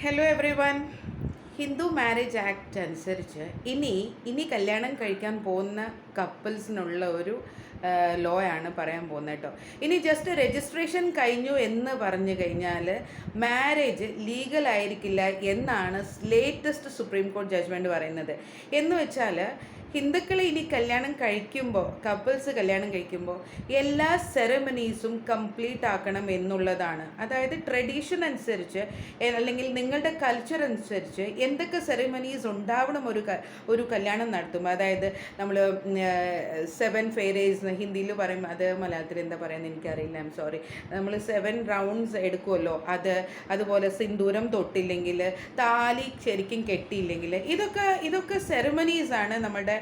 Hello everyone Hindu marriage act അനുസരിച്ച് ഇനി ഇനി കല്യാണം കഴിക്കാൻ പോകുന്ന കപ്പിൾസിനുള്ള ഒരു ലോ ആണ് പറയാൻ പോകുന്നത് കേട്ടോ. ഇനി ജസ്റ്റ് രജിസ്ട്രേഷൻ കഴിഞ്ഞു എന്ന് പറഞ്ഞു കഴിഞ്ഞാൽ മാരേജ് ലീഗൽ ആയിരിക്കില്ല എന്നാണ് ലേറ്റസ്റ്റ് സുപ്രീം കോടതി ജഡ്ജ്മെന്റ് പറയുന്നത്. എന്ന് വെച്ചാൽ ഹിന്ദുക്കൾ ഇനി കല്യാണം കഴിക്കുമ്പോൾ കപ്പിൾസ് കല്യാണം കഴിക്കുമ്പോൾ എല്ലാ സെറമണീസും കംപ്ലീറ്റ് ആക്കണം എന്നുള്ളതാണ്. അതായത് ട്രഡീഷൻ അനുസരിച്ച് അല്ലെങ്കിൽ നിങ്ങളുടെ കൾച്ചർ അനുസരിച്ച് എന്തൊക്കെ സെറമണീസ് ഉണ്ടാവണം ഒരു ഒരു കല്യാണം നടത്തുമ്പോൾ അതായത് നമ്മൾ സെവൻ ഫേരേസ് ഹിന്ദിയിൽ പറയും അത് മലയാളത്തിൽ എന്താ പറയുന്നത് എനിക്കറിയില്ല ഐം സോറി നമ്മൾ സെവൻ റൗണ്ട്സ് എടുക്കുമല്ലോ അത് അതുപോലെ സിന്ദൂരം തൊട്ടില്ലെങ്കിൽ താലി ശരിക്കും കെട്ടിയില്ലെങ്കിൽ ഇതൊക്കെ ഇതൊക്കെ സെറമണീസ് ആണ് നമ്മുടെ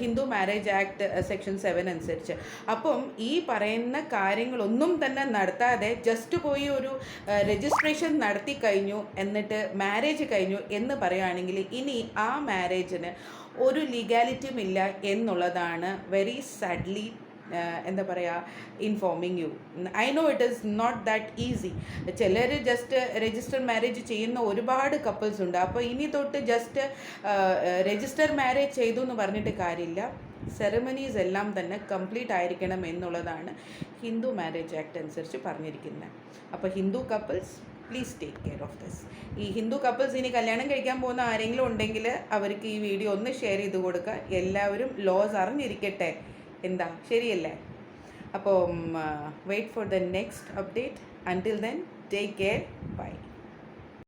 Hindu marriage act section seven അനുസരിച്ച്. അപ്പം ഈ പറയുന്ന കാര്യങ്ങളൊന്നും തന്നെ നടത്താതെ ജസ്റ്റ് പോയി ഒരു രജിസ്ട്രേഷൻ നടത്തി കഴിഞ്ഞു എന്നിട്ട് മാരേജ് കഴിഞ്ഞു എന്ന് പറയുകയാണെങ്കിൽ ഇനി ആ മാരേജിന് ഒരു ലീഗാലിറ്റിയും ഇല്ല എന്നുള്ളതാണ് വെരി സാഡ്ലി എന്താ പറയുക informing you I know it is not that easy ചിലർ ജസ്റ്റ് രജിസ്റ്റർ മാരേജ് ചെയ്യുന്ന ഒരുപാട് കപ്പിൾസ് ഉണ്ട്. അപ്പോൾ ഇനി തൊട്ട് ജസ്റ്റ് രജിസ്റ്റർ മാരേജ് ചെയ്തു എന്ന് പറഞ്ഞിട്ട് കാര്യമില്ല. സെറമണീസ് എല്ലാം തന്നെ കംപ്ലീറ്റ് ആയിരിക്കണം എന്നുള്ളതാണ് ഹിന്ദു മാരേജ് ആക്ട് അനുസരിച്ച് പറഞ്ഞിരിക്കുന്നത്. അപ്പോൾ Hindu couples please take care of this ഈ ഹിന്ദു കപ്പിൾസ് ഇനി കല്യാണം കഴിക്കാൻ പോകുന്ന ആരെങ്കിലും ഉണ്ടെങ്കിൽ അവർക്ക് ഈ വീഡിയോ ഒന്ന് ഷെയർ ചെയ്ത് കൊടുക്കുക. എല്ലാവരും ലോസ് അറിഞ്ഞിരിക്കട്ടെ. എന്താ? ശരിയല്ലേ? അപ്പോൾ wait for the next update until then take care bye